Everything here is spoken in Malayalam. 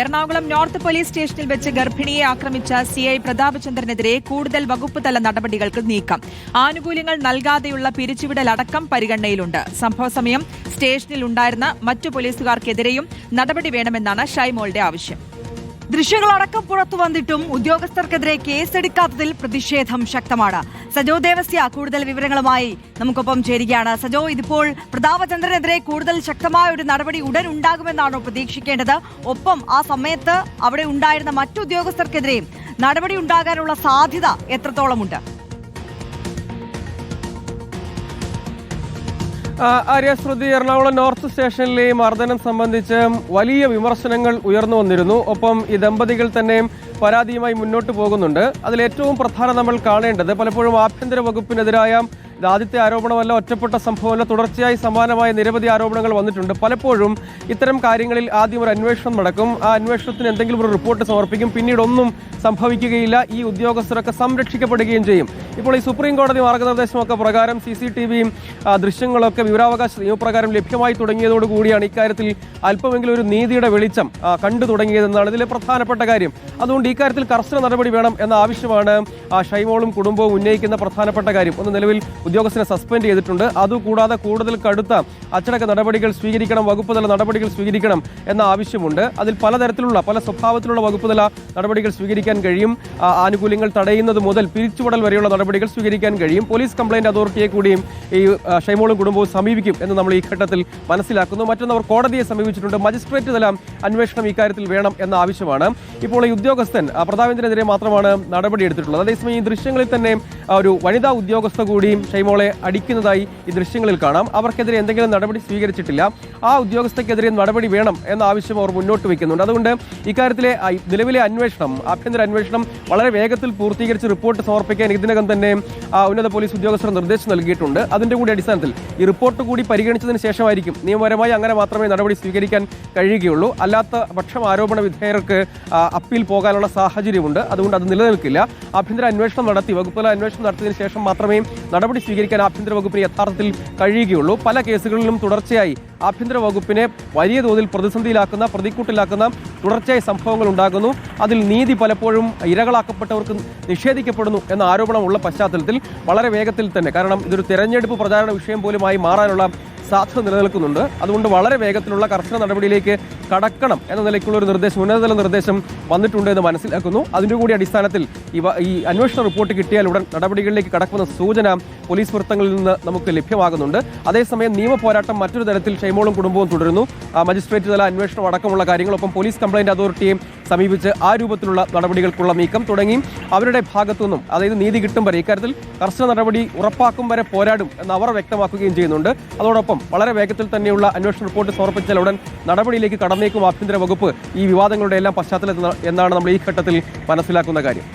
എറണാകുളം നോർത്ത് പോലീസ് സ്റ്റേഷനിൽ വെച്ച് ഗർഭിണിയെ ആക്രമിച്ച സി ഐ പ്രതാപചന്ദ്രനെതിരെ കൂടുതൽ വകുപ്പ് തല നടപടികൾക്ക് നീക്കം. ആനുകൂല്യങ്ങൾ നൽകാതെയുള്ള പിരിച്ചുവിടൽ അടക്കം പരിഗണനയിലുണ്ട്. സംഭവ സമയം സ്റ്റേഷനിൽ ഉണ്ടായിരുന്ന മറ്റു പോലീസുകാർക്കെതിരെയും നടപടി വേണമെന്നാണ് ഷൈമോളുടെ ആവശ്യം. ദൃശ്യങ്ങളടക്കം പുറത്തു വന്നിട്ടും ഉദ്യോഗസ്ഥർക്കെതിരെ കേസെടുക്കാത്തതിൽ പ്രതിഷേധം ശക്തമാണ്. സജോ ദേവസ്യ കൂടുതൽ വിവരങ്ങളുമായി നമുക്കൊപ്പം ചേരുകയാണ്. സജോ ഇതിപ്പോൾ പ്രതാപചന്ദ്രനെതിരെ കൂടുതൽ ശക്തമായ ഒരു നടപടി ഉടൻ ഉണ്ടാകുമെന്നാണോ പ്രതീക്ഷിക്കേണ്ടത്? ഒപ്പം ആ സമയത്ത് അവിടെ ഉണ്ടായിരുന്ന മറ്റു ഉദ്യോഗസ്ഥർക്കെതിരെയും നടപടി ഉണ്ടാകാനുള്ള സാധ്യത എത്രത്തോളമുണ്ട്? ആര്യ ശ്രുതി എറണാകുളം നോർത്ത് സ്റ്റേഷനിലെ മർദ്ദനം സംബന്ധിച്ച് വലിയ വിമർശനങ്ങൾ ഉയർന്നു വന്നിരുന്നു. ഒപ്പം ഈ ദമ്പതികൾ തന്നെയും പരാതിയുമായി മുന്നോട്ട് പോകുന്നുണ്ട്. അതിൽ ഏറ്റവും പ്രധാനം നമ്മൾ കാണേണ്ടത് പലപ്പോഴും ആഭ്യന്തര വകുപ്പിനെതിരായ ആദ്യത്തെ ആരോപണമല്ല ഒറ്റപ്പെട്ട സംഭവമല്ല തുടർച്ചയായി സമാനമായ നിരവധി ആരോപണങ്ങൾ വന്നിട്ടുണ്ട്. പലപ്പോഴും ഇത്തരം കാര്യങ്ങളിൽ ആദ്യം ഒരു അന്വേഷണം നടക്കും. ആ അന്വേഷണത്തിന് എന്തെങ്കിലും ഒരു റിപ്പോർട്ട് സമർപ്പിക്കും. പിന്നീട് ഒന്നും സംഭവിക്കുകയില്ല. ഈ ഉദ്യോഗസ്ഥരൊക്കെ സംരക്ഷിക്കപ്പെടുകയും ചെയ്യും. ഇപ്പോൾ ഈ സുപ്രീം കോടതി മാർഗനിർദ്ദേശമൊക്കെ പ്രകാരം സി സി ടി വിയും ദൃശ്യങ്ങളൊക്കെ വിവരാവകാശ നിയമപ്രകാരം ലഭ്യമായി തുടങ്ങിയതോടുകൂടിയാണ് ഇക്കാര്യത്തിൽ അല്പമെങ്കിലും ഒരു നീതിയുടെ വെളിച്ചം കണ്ടു തുടങ്ങിയതെന്നാണ് ഇതിലെ പ്രധാനപ്പെട്ട കാര്യം. അതുകൊണ്ട് ഇക്കാര്യത്തിൽ കർശന നടപടി വേണം എന്ന ആവശ്യമാണ് ഷൈമോളും കുടുംബവും ഉന്നയിക്കുന്ന പ്രധാനപ്പെട്ട കാര്യം. ഒന്ന് നിലവിൽ ഉദ്യോഗസ്ഥനെ സസ്പെൻഡ് ചെയ്തിട്ടുണ്ട്. അതുകൂടാതെ കൂടുതൽ കടുത്ത അച്ചടക്ക നടപടികൾ സ്വീകരിക്കണം വകുപ്പ് തല നടപടികൾ സ്വീകരിക്കണം എന്ന ആവശ്യമുണ്ട്. അതിൽ പലതരത്തിലുള്ള പല സ്വഭാവത്തിലുള്ള വകുപ്പ് തല നടപടികൾ സ്വീകരിക്കാൻ കഴിയും. ആനുകൂല്യങ്ങൾ തടയുന്നത് മുതൽ പിരിച്ചുവിടൽ വരെയുള്ള നടപടികൾ സ്വീകരിക്കാൻ കഴിയും. പോലീസ് കംപ്ലൈന്റ് അതോറിറ്റിയെ കൂടിയും ഈ ഷൈമോളും കുടുംബവും സമീപിക്കും എന്ന് നമ്മൾ ഈ ഘട്ടത്തിൽ മനസ്സിലാക്കുന്നു. മറ്റൊന്നവർ കോടതിയെ സമീപിച്ചിട്ടുണ്ട്. മജിസ്ട്രേറ്റ് തല അന്വേഷണം ഇക്കാര്യത്തിൽ വേണം എന്ന ആവശ്യമാണ്. ഇപ്പോൾ ഈ ഉദ്യോഗസ്ഥൻ പ്രതാപേന്ദ്രനെതിരെ മാത്രമാണ് നടപടി എടുത്തിട്ടുള്ളത്. അതേസമയം ഈ ദൃശ്യങ്ങളിൽ തന്നെ ഒരു വനിതാ ഉദ്യോഗസ്ഥ കൂടിയും ഷൈമോളെ അടിക്കുന്നതായി ഈ ദൃശ്യങ്ങളിൽ കാണാം. അവർക്കെതിരെ എന്തെങ്കിലും നടപടി സ്വീകരിച്ചിട്ടില്ല. ആ ഉദ്യോഗസ്ഥക്കെതിരെ നടപടി വേണം എന്ന ആവശ്യം അവർ മുന്നോട്ട് വയ്ക്കുന്നുണ്ട്. അതുകൊണ്ട് ഇക്കാര്യത്തിലെ നിലവിലെ അന്വേഷണം ആഭ്യന്തര അന്വേഷണം വളരെ വേഗത്തിൽ പൂർത്തീകരിച്ച് റിപ്പോർട്ട് സമർപ്പിക്കാൻ ഇതിനകം തന്നെ ഉന്നത പോലീസ് ഉദ്യോഗസ്ഥർ നിർദ്ദേശം നൽകിയിട്ടുണ്ട്. അതിന്റെ കൂടി അടിസ്ഥാനത്തിൽ ഈ റിപ്പോർട്ട് കൂടി പരിഗണിച്ചതിന് ശേഷമായിരിക്കും നിയമപരമായി അങ്ങനെ മാത്രമേ നടപടി സ്വീകരിക്കാൻ കഴിയുകയുള്ളൂ. അല്ലാത്ത പക്ഷം ആരോപണ വിധേയർക്ക് അപ്പീൽ പോകാനുള്ള സാഹചര്യമുണ്ട്. അതുകൊണ്ട് അത് നിലനിൽക്കില്ല. ആഭ്യന്തര അന്വേഷണം നടത്തി വകുപ്പുതല അന്വേഷണം നടത്തിയതിനു ശേഷം മാത്രമേ നടപടി സ്വീകരിക്കാൻ ആഭ്യന്തര വകുപ്പിന് യഥാർത്ഥത്തിൽ കഴിയുകയുള്ളൂ. പല കേസുകളിലും തുടർച്ചയായി ആഭ്യന്തര വകുപ്പിനെ വലിയ തോതിൽ പ്രതിസന്ധിയിലാക്കുന്ന പ്രതിക്കൂട്ടിലാക്കുന്ന തുടർച്ചയായി സംഭവങ്ങൾ ഉണ്ടാകുന്നു. അതിൽ നീതി പലപ്പോഴും ഇരകളാക്കപ്പെട്ടവർക്ക് നിഷേധിക്കപ്പെടുന്നു എന്ന ആരോപണമുള്ള പശ്ചാത്തലത്തിൽ വളരെ വേഗത്തിൽ തന്നെ കാരണം ഇതൊരു തെരഞ്ഞെടുപ്പ് പ്രചാരണ വിഷയം പോലുമായി മാറാനുള്ള സാധ്യത നിലനിൽക്കുന്നുണ്ട്. അതുകൊണ്ട് വളരെ വേഗത്തിലുള്ള കർശന നടപടിയിലേക്ക് കടക്കണം എന്ന നിലയ്ക്കുള്ള ഒരു നിർദ്ദേശം ഉന്നതതല നിർദ്ദേശം വന്നിട്ടുണ്ട് എന്ന് മനസ്സിലാക്കുന്നു. അതിന്റെ കൂടി അടിസ്ഥാനത്തിൽ ഇവ ഈ അന്വേഷണ റിപ്പോർട്ട് കിട്ടിയാൽ ഉടൻ നടപടികളിലേക്ക് കടക്കുന്ന സൂചന പോലീസ് വൃത്തങ്ങളിൽ നിന്ന് നമുക്ക് ലഭ്യമാകുന്നുണ്ട്. അതേസമയം നിയമ പോരാട്ടം മറ്റൊരു തരത്തിൽ ഷൈമോളും കുടുംബവും തുടരുന്നു. മജിസ്ട്രേറ്റ് തല അന്വേഷണം അടക്കമുള്ള കാര്യങ്ങളൊപ്പം പോലീസ് കംപ്ലൈന്റ് അതോറിറ്റിയെ സമീപിച്ച് ആ രൂപത്തിലുള്ള നടപടികൾക്കുള്ള നീക്കം തുടങ്ങി. അവരുടെ ഭാഗത്തു നിന്നും അതായത് നീതി കിട്ടും വരെ ഇക്കാര്യത്തിൽ കർശന നടപടി ഉറപ്പാക്കും വരെ പോരാടും എന്ന് അവർ വ്യക്തമാക്കുകയും ചെയ്യുന്നുണ്ട്. അതോടൊപ്പം വളരെ വേഗത്തിൽ തന്നെയുള്ള അന്വേഷണ റിപ്പോർട്ട് സമർപ്പിച്ചാൽ ഉടൻ നടപടിയിലേക്ക് കടന്നേക്കും ആഭ്യന്തര വകുപ്പ് ഈ വിവാദങ്ങളുടെ എല്ലാം പശ്ചാത്തലത്തിൽ എന്നാണ് നമ്മൾ ഈ ഘട്ടത്തിൽ മനസ്സിലാക്കുന്ന കാര്യം.